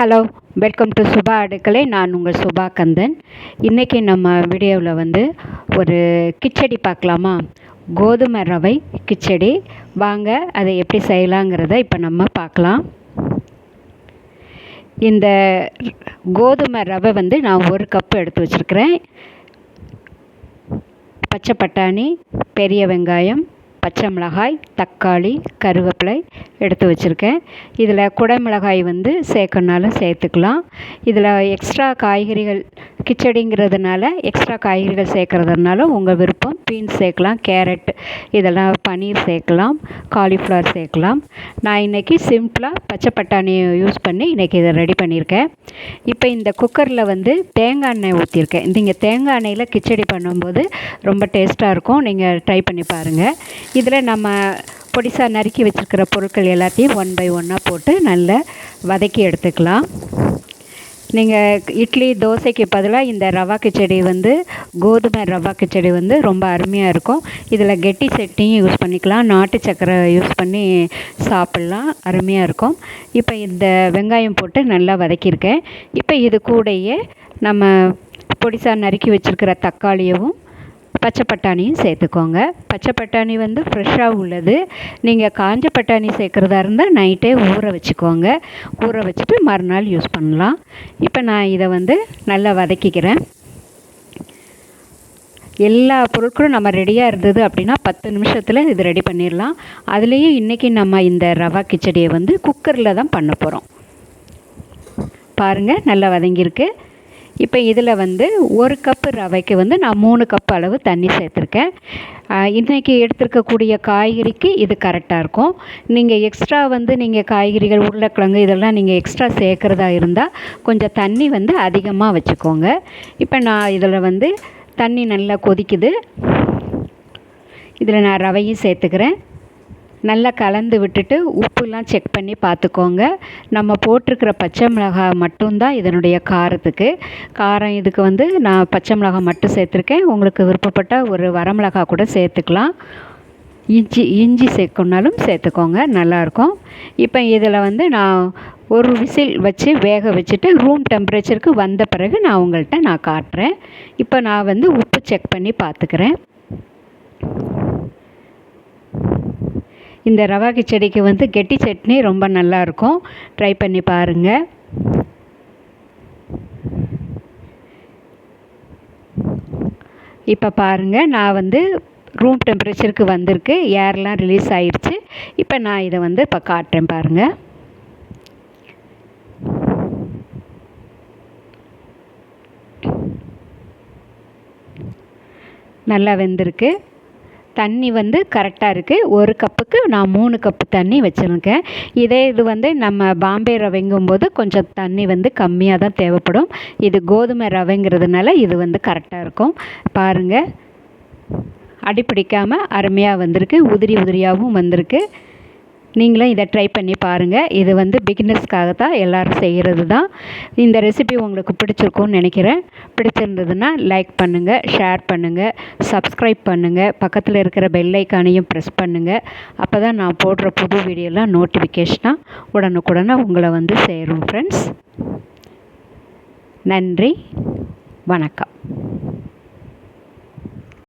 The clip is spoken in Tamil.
ஹலோ வெல்கம் டு சுபா அடுக்கலை நான் உங்கள் சுபா கந்தன். இன்றைக்கி நம்ம வீடியோவில் வந்து ஒரு கிச்சடி பார்க்கலாமா? கோதுமை ரவை கிச்சடி. வாங்க அதை எப்படி செய்யலாங்கிறத இப்போ நம்ம பார்க்கலாம். இந்த கோதுமை ரவை வந்து நான் ஒரு கப்பு எடுத்து வச்சுருக்கிறேன். பச்சை பட்டாணி பெரிய வெங்காயம் பச்சை மிளகாய் தக்காளி கருவேப்பிலை எடுத்து வச்சுருக்கேன். இதில் குடமிளகாய் வந்து சேர்க்கணுனாலும் சேர்த்துக்கலாம். இதில் எக்ஸ்ட்ரா காய்கறிகள் கிச்சடிங்கிறதுனால எக்ஸ்ட்ரா காய்கறிகள் சேர்க்குறதுனால உங்கள் விருப்பம். பீன்ஸ் சேர்க்கலாம் கேரட் இதெல்லாம் பன்னீர் சேர்க்கலாம் காலிஃப்ளவர் சேர்க்கலாம். நான் இன்றைக்கி சிம்பிளாக பச்சை பட்டாணியை யூஸ் பண்ணி இன்றைக்கி இதை ரெடி பண்ணியிருக்கேன். இப்போ இந்த குக்கரில் வந்து தேங்காய் எண்ணெய் ஊற்றிருக்கேன் நீங்கள் தேங்காய் எண்ணெயில் கிச்சடி பண்ணும்போது ரொம்ப டேஸ்ட்டாக இருக்கும். நீங்கள் ட்ரை பண்ணி பாருங்கள் இதில் நம்ம பொடிசாக நறுக்கி வச்சுருக்கிற பொருட்கள் எல்லாத்தையும் ஒன் பை ஒன்னாக போட்டு நல்லா வதக்கி எடுத்துக்கலாம். நீங்கள் இட்லி தோசைக்கு பதிலாக இந்த ரவா கிச்சடி வந்து கோதுமை ரவா கிச்சடி வந்து ரொம்ப அருமையாக இருக்கும். இதில் கெட்டி சட்னியும் யூஸ் பண்ணிக்கலாம். நாட்டு சக்கரை யூஸ் பண்ணி சாப்பிட்லாம். அருமையாக இருக்கும். இப்போ இந்த வெங்காயம் போட்டு நல்லா வதக்கியிருக்கேன். இப்போ இது கூடயே நம்ம பொடிசாக நறுக்கி வச்சுருக்கிற தக்காளியவும் பச்சை பட்டாணியும் சேர்த்துக்கோங்க. பச்சை பட்டாணி வந்து ஃப்ரெஷ்ஷாக உள்ளது. நீங்கள் காஞ்ச பட்டாணி சேர்க்குறதா இருந்தால் நைட்டே ஊற வச்சுக்கோங்க. ஊற வச்சுட்டு மறுநாள் யூஸ் பண்ணலாம். இப்போ நான் இதை வந்து நல்லா வதக்கிக்கிறேன். எல்லா பொருட்களும் நம்ம ரெடியாக இருந்தது அப்படின்னா பத்து நிமிஷத்தில் இது ரெடி பண்ணிடலாம். அதுலேயும் இன்றைக்கி நம்ம இந்த ரவா கிச்சடியை வந்து குக்கரில் தான் பண்ண போகிறோம் பாருங்கள் நல்லா வதங்கியிருக்கு. இப்போ இதில் வந்து ஒரு கப்பு ரவைக்கு வந்து நான் மூணு கப் அளவு தண்ணி சேர்த்துருக்கேன். இன்றைக்கி எடுத்துருக்கக்கூடிய காய்கறிக்கு இது கரெக்டாக இருக்கும். நீங்கள் எக்ஸ்ட்ரா வந்து நீங்கள் காய்கறிகள் உருளைக்கிழங்கு இதெல்லாம் நீங்கள் எக்ஸ்ட்ரா சேர்க்குறதா இருந்தால் கொஞ்சம் தண்ணி வந்து அதிகமாக வச்சுக்கோங்க. இப்போ நான் இதில் வந்து தண்ணி நல்லா கொதிக்குது. இதில் நான் ரவையும் சேர்த்துக்கிறேன். நல்லா கலந்து விட்டுட்டு உப்புலாம் செக் பண்ணி பார்த்துக்கோங்க. நம்ம போட்டிருக்கிற பச்சை மிளகாய் மட்டும்தான் இதனுடைய காரத்துக்கு. காரம் இதுக்கு வந்து நான் பச்சை மிளகாய் மட்டும் சேர்த்துருக்கேன். உங்களுக்கு விருப்பப்பட்ட ஒரு வரமிளகா கூட சேர்த்துக்கலாம். இஞ்சி இஞ்சி சேர்க்கணுனாலும் சேர்த்துக்கோங்க நல்லாயிருக்கும். இப்போ இதில் வந்து நான் ஒரு விசில் வச்சு வேக வச்சுட்டு ரூம் டெம்பரேச்சருக்கு வந்த பிறகு நான் உங்கள்கிட்ட நான் காட்டுறேன். இப்போ நான் வந்து உப்பு செக் பண்ணி பார்த்துக்கிறேன். இந்த ரவா கிச்சடிக்கு வந்து கெட்டி சட்னி ரொம்ப நல்லாயிருக்கும் ட்ரை பண்ணி பாருங்கள் இப்போ பாருங்கள் நான் வந்து ரூம் டெம்பரேச்சருக்கு வந்திருக்கு. ஏர்லாம் ரிலீஸ் ஆயிடுச்சு இப்போ நான் இதை வந்து இப்போ காட்டுறேன் பாருங்கள் நல்லா வெந்திருக்கு. தண்ணி வந்து கரெக்டாக இருக்குது ஒரு கப்புக்கு நான் மூணு கப்பு தண்ணி வச்சுருக்கேன். இதே இது வந்து நம்ம பாம்பே ரவைங்கும்போது கொஞ்சம் தண்ணி வந்து கம்மியாக தான் தேவைப்படும். இது கோதுமை ரவைங்கிறதுனால இது வந்து கரெக்டாக இருக்கும். பாருங்கள் அடிப்பிடிக்காமல் அருமையாக வந்திருக்கு. உதிரி உதிரியாகவும் வந்திருக்கு. நீங்களும் இதை ட்ரை பண்ணி பாருங்கள் இது வந்து பிகினர்ஸ்க்காக தான் எல்லோரும் செய்கிறது தான் இந்த ரெசிபி உங்களுக்கு பிடிச்சிருக்கும்னு நினைக்கிறேன். பிடிச்சிருந்ததுன்னா லைக் பண்ணுங்கள் ஷேர் பண்ணுங்கள் சப்ஸ்கிரைப் பண்ணுங்கள் பக்கத்தில் இருக்கிற பெல் ஐக்கானையும் ப்ரெஸ் பண்ணுங்கள் அப்போ தான் நான் போடுற புது வீடியோலாம் நோட்டிஃபிகேஷனாக உடனுக்குடனே உங்களை வந்து சேரும் ஃப்ரெண்ட்ஸ் நன்றி வணக்கம்.